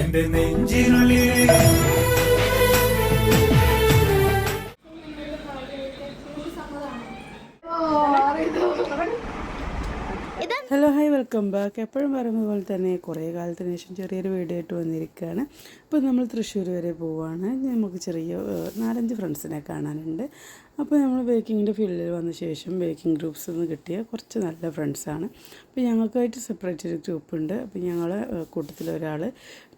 എന്റെ നെഞ്ചിനുള്ളിൽ. Hello hi welcome back. എപ്പോഴും പറയുന്ന പോലെ തന്നെ കുറേ കാലത്തിന് ശേഷം ചെറിയൊരു വീഡിയോ ആയിട്ട് വന്നിരിക്കുകയാണ്. അപ്പോൾ നമ്മൾ തൃശ്ശൂർ വരെ പോവുകയാണ് നമുക്ക് ചെറിയ നാലഞ്ച് ഫ്രണ്ട്സിനെ കാണാനുണ്ട്. അപ്പോൾ നമ്മൾ ബേക്കിങ്ങിന്റെ ഫീൽഡിൽ വന്ന ശേഷം ബേക്കിംഗ് ഗ്രൂപ്പ്സിൽ നിന്ന് കിട്ടിയ കുറച്ച് നല്ല ഫ്രണ്ട്സാണ് അപ്പോൾ ഞങ്ങൾക്കായിട്ട് സെപ്പറേറ്റ് ഒരു ഗ്രൂപ്പ് ഉണ്ട്. അപ്പോൾ ഞങ്ങൾ കൂട്ടത്തിൽ ഒരാൾ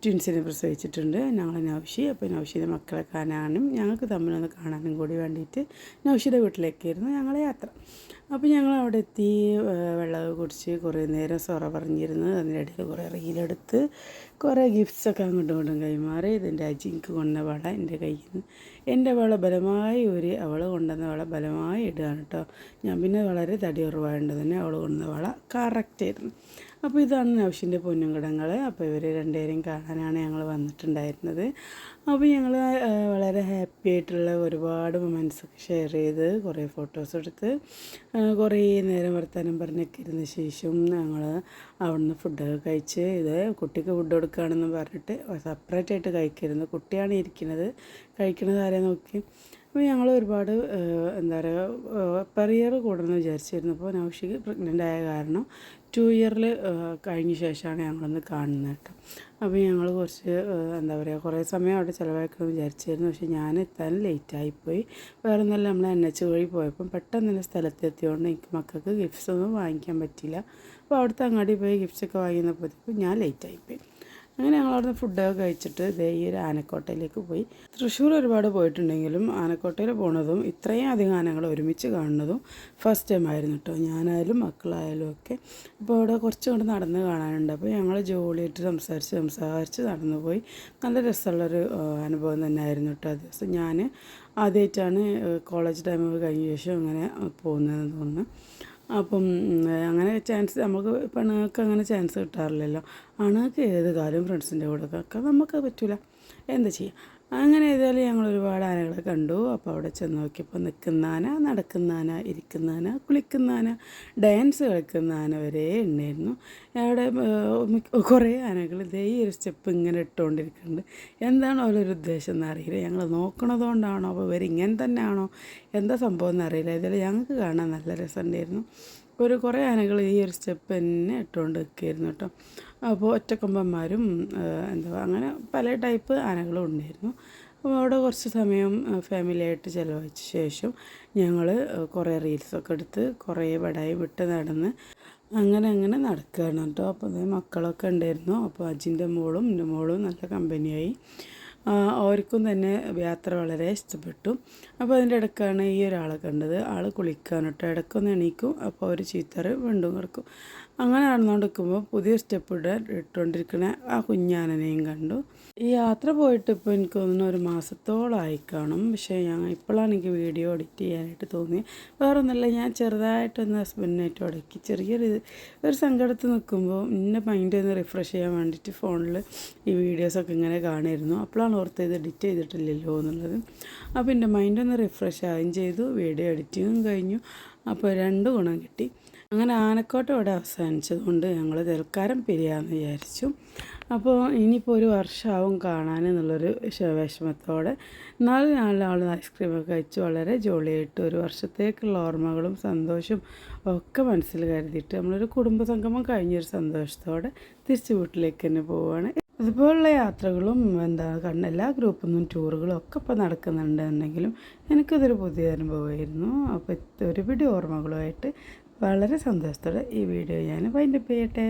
ട്വിൻസിനെ പ്രസവിച്ചിട്ടുണ്ട്. ഞങ്ങൾ നൗഷി. അപ്പോൾ നൗഷിയുടെ മക്കളെ കാണാനും ഞങ്ങൾക്ക് തമ്മിലൊന്ന് കാണാനും കൂടി വേണ്ടിയിട്ട് നൗഷിയുടെ വീട്ടിലേക്കായിരുന്നു ഞങ്ങളെ യാത്ര. അപ്പോൾ ഞങ്ങൾ അവിടെ എത്തി വെള്ളം കുടിച്ച് കുറേ നേരം സൊറ അതിന്റെ അതിനിടയിൽ കുറേ റീലെടുത്ത് കുറേ ഗിഫ്റ്റ്സൊക്കെ അങ്ങോട്ടും ഇങ്ങോട്ടും കൈമാറി. ഇതിന്റെ അജിക്ക് കൊണ്ട വള എന്റെ കയ്യിൽ നിന്ന് എന്റെ വള ബലമായി ഒരു അവൾ കൊണ്ടുവന്ന വള ബലമായി ഇടുകയാണ് കേട്ടോ. ഞാൻ പിന്നെ വളരെ തടി കുറവായതുകൊണ്ട് തന്നെ അവൾ കൊണ്ടുവന്ന വള കറക്റ്റ് ആയിരുന്നു. അപ്പോൾ ഇതാണ് നൗഷിന്റെ പൊന്നുംകിടങ്ങൾ അപ്പോൾ ഇവർ രണ്ടുപേരെയും കാണാനാണ് ഞങ്ങൾ വന്നിട്ടുണ്ടായിരുന്നത്. അപ്പോൾ ഞങ്ങൾ വളരെ ഹാപ്പി ആയിട്ടുള്ള ഒരുപാട് മൊമെന്റ്സ് ഷെയർ ചെയ്ത് കുറേ ഫോട്ടോസ് എടുത്ത് കുറേ നേരം വർത്തമാനം പറഞ്ഞൊക്കെ ഇരുന്ന ശേഷം ഞങ്ങൾ അവിടുന്ന് ഫുഡൊക്കെ കഴിച്ച് ഇത് കുട്ടിക്ക് ഫുഡ് കൊടുക്കുകയാണെന്ന് പറഞ്ഞിട്ട് സെപ്പറേറ്റ് ആയിട്ട് കഴിക്കരുത്. കുട്ടിയാണ് ഇരിക്കുന്നത്. കഴിക്കുന്നത് ആരെ നോക്കി അപ്പോൾ ഞങ്ങൾ ഒരുപാട് എന്താ പറയുക പെർ ഇയർ കൂടണമെന്ന് വിചാരിച്ചിരുന്നു. അപ്പോൾ നൗഷിക്ക് പ്രഗ്നന്റ് ആയ കാരണം ടു ഇയറിൽ കഴിഞ്ഞ ശേഷമാണ് ഞങ്ങളൊന്ന് കാണുന്നത് കേട്ടോ. അപ്പോൾ ഞങ്ങൾ കുറച്ച് എന്താ പറയുക കുറേ സമയം അവിടെ ചിലവാക്കണം വിചാരിച്ചിരുന്നു. പക്ഷേ ഞാൻ എത്താൻ ലേറ്റായിപ്പോയി വേറെ ഒന്നല്ല നമ്മൾ എൻ എച്ച് വഴി പോയപ്പം പെട്ടെന്ന് തന്നെ സ്ഥലത്തെത്തിയതുകൊണ്ട് എനിക്ക് മക്കൾക്ക് ഗിഫ്റ്റ്സ് ഒന്നും വാങ്ങിക്കാൻ പറ്റില്ല അപ്പോൾ അവിടുത്തെ അങ്ങാടി പോയി ഗിഫ്റ്റ്സ് ഒക്കെ വാങ്ങിയപ്പോഴത്തേക്കും ഞാൻ ലേറ്റായിപ്പോയി അങ്ങനെ ഞങ്ങൾ അവിടുന്ന് ഫുഡൊക്കെ കഴിച്ചിട്ട് ദേ ഈ ഒരു ആനക്കോട്ടയിലേക്ക് പോയി. തൃശ്ശൂർ ഒരുപാട് പോയിട്ടുണ്ടെങ്കിലും ആനക്കോട്ടയിൽ പോണതും ഇത്രയും അധികം ആനകൾ ഒരുമിച്ച് കാണുന്നതും ഫസ്റ്റ് ടൈം ആയിരുന്നു കേട്ടോ ഞാനായാലും മക്കളായാലും ഒക്കെ അപ്പോൾ അവിടെ കുറച്ച് കൊണ്ട് നടന്ന് കാണാനുണ്ട്. അപ്പോൾ ഞങ്ങൾ ജോളിയായിട്ട് സംസാരിച്ച് സംസാരിച്ച് നടന്നു പോയി. നല്ല രസമുള്ളൊരു അനുഭവം തന്നെ ആയിരുന്നു കേട്ടോ ആ ദിവസം ഞാൻ ആദ്യമായിട്ടാണ് കോളേജ് ടൈം കഴിഞ്ഞ ശേഷം അങ്ങനെ പോകുന്നതെന്ന് തോന്നുന്നു. അപ്പം അങ്ങനെ ചാൻസ് നമുക്ക് പെണ്ണുങ്ങൾക്ക് അങ്ങനെ ചാൻസ് കിട്ടാറില്ലല്ലോ. ആണുങ്ങൾക്ക് ഏത് കാലവും ഫ്രണ്ട്സിന്റെ കൂടെ ഒക്കെ നമുക്ക് പറ്റില്ല എന്താ ചെയ്യുക അങ്ങനെ ഏതായാലും ഞങ്ങൾ ഒരുപാട് ആനകളെ കണ്ടു. അപ്പോൾ അവിടെ ചെന്ന് നോക്കിയപ്പോൾ നിൽക്കുന്ന ആന നടക്കുന്ന ആന ഇരിക്കുന്ന ആന കുളിക്കുന്ന ആന ഡാൻസ് കളിക്കുന്ന ആന വരെ ഉണ്ടായിരുന്നു. അവിടെ കുറേ ആനകൾ ഇതേ ഒരു സ്റ്റെപ്പ് ഇങ്ങനെ ഇട്ടുകൊണ്ടിരിക്കുന്നുണ്ട് എന്താണ് അവരൊരു ഉദ്ദേശം എന്നറിയില്ല. ഞങ്ങൾ നോക്കണതുകൊണ്ടാണോ അപ്പോൾ ഇവർ ഇങ്ങനെ തന്നെയാണോ? എന്താ സംഭവം എന്നറിയില്ല. ഇതിൽ ഞങ്ങൾക്ക് കാണാൻ നല്ല രസമുണ്ടായിരുന്നു. ഒരു കുറേ ആനകൾ ഈ ഒരു സ്റ്റെപ്പ് തന്നെ ഇട്ടുകൊണ്ട് നിൽക്കുകയായിരുന്നു കേട്ടോ. അപ്പോൾ ഒറ്റക്കൊമ്പന്മാരും എന്താ അങ്ങനെ പല ടൈപ്പ് ആനകളും ഉണ്ടായിരുന്നു. അപ്പോൾ അവിടെ കുറച്ച് സമയം ഫാമിലിയായിട്ട് ചിലവഴിച്ച ശേഷം ഞങ്ങൾ കുറേ റീൽസൊക്കെ എടുത്ത് കുറേ വടായി വിട്ട് നടന്ന് അങ്ങനെ അങ്ങനെ നടക്കുകയാണ് കേട്ടോ. അപ്പോൾ മക്കളൊക്കെ ഉണ്ടായിരുന്നു. അപ്പോൾ അജിന്റെ മോളും എന്റെ മോളും നല്ല കമ്പനിയായി. അവർക്കും തന്നെ യാത്ര വളരെ ഇഷ്ടപ്പെട്ടു. അപ്പോൾ അതിന്റെ ഇടയ്ക്കാണ് ഈ ഒരാളെ കണ്ടത്. ആൾ കുളിക്കാൻ കേട്ടോ ഇടയ്ക്കൊന്ന് എണീക്കും. അപ്പോൾ അവർ ചീത്തറ് വീണ്ടും കിടക്കും. അങ്ങനെ നടന്നുകൊണ്ട് നിൽക്കുമ്പോൾ പുതിയ സ്റ്റെപ്പ് ഇട്ടുകൊണ്ടിരിക്കുന്ന ആ കുഞ്ഞാനനെയും കണ്ടു. ഈ യാത്ര പോയിട്ട് ഇപ്പോൾ എനിക്ക് തോന്നുന്നു ഒരു മാസത്തോളമായി കാണും. പക്ഷേ ഞാൻ ഇപ്പോഴാണ് എനിക്ക് വീഡിയോ എഡിറ്റ് ചെയ്യാനായിട്ട് തോന്നി വേറെ ഒന്നുമില്ല ഞാൻ ചെറുതായിട്ടൊന്ന് ഹസ്ബൻഡിനായിട്ട് ഉടക്കി ചെറിയൊരു ഒരു സങ്കടത്തിൽ നിൽക്കുമ്പോൾ എന്റെ മൈൻഡ് ഒന്ന് റിഫ്രഷ് ചെയ്യാൻ വേണ്ടിയിട്ട് ഫോണിൽ ഈ വീഡിയോസൊക്കെ ഇങ്ങനെ കാണുമായിരുന്നു. അപ്പോഴാണ് ഓർത്ത് ഇത് എഡിറ്റ് ചെയ്തിട്ടില്ലല്ലോ എന്നുള്ളത്. അപ്പോൾ എന്റെ മൈൻഡ് ഒന്ന് റിഫ്രഷ് ആവുകയും ചെയ്തു. വീഡിയോ എഡിറ്റിങ്ങും കഴിഞ്ഞു. അപ്പോൾ രണ്ട് ഗുണം കിട്ടി. അങ്ങനെ ആനക്കോട്ട ഇവിടെ അവസാനിച്ചതുകൊണ്ട് ഞങ്ങൾ തൽക്കാലം പിരിയാന്ന് വിചാരിച്ചു. അപ്പോൾ ഇനിയിപ്പോൾ ഒരു വർഷമാവും കാണാൻ എന്നുള്ളൊരു വിഷമത്തോടെ. നാല് നാലാൾ ഐസ്ക്രീമൊക്കെ കഴിച്ച് വളരെ ജോളിയായിട്ട് ഒരു വർഷത്തേക്കുള്ള ഓർമ്മകളും സന്തോഷവും ഒക്കെ മനസ്സിൽ കരുതിയിട്ട് നമ്മളൊരു കുടുംബ സംഗമം കഴിഞ്ഞൊരു സന്തോഷത്തോടെ തിരിച്ച് വീട്ടിലേക്ക് തന്നെ പോവുകയാണ്. അതുപോലുള്ള യാത്രകളും എന്താ കണ്ട എല്ലാ ഗ്രൂപ്പിൽ നിന്നും ടൂറുകളും ഒക്കെ ഇപ്പോൾ നടക്കുന്നുണ്ടെന്നുണ്ടെങ്കിലും എനിക്കതൊരു പുതിയ അനുഭവമായിരുന്നു. അപ്പോൾ ഒരുപിടി ഓർമ്മകളുമായിട്ട് വളരെ സന്തോഷത്തോടെ ഈ വീഡിയോ ഞാൻ വൈൻഡപ്പ് ചെയ്യട്ടെ.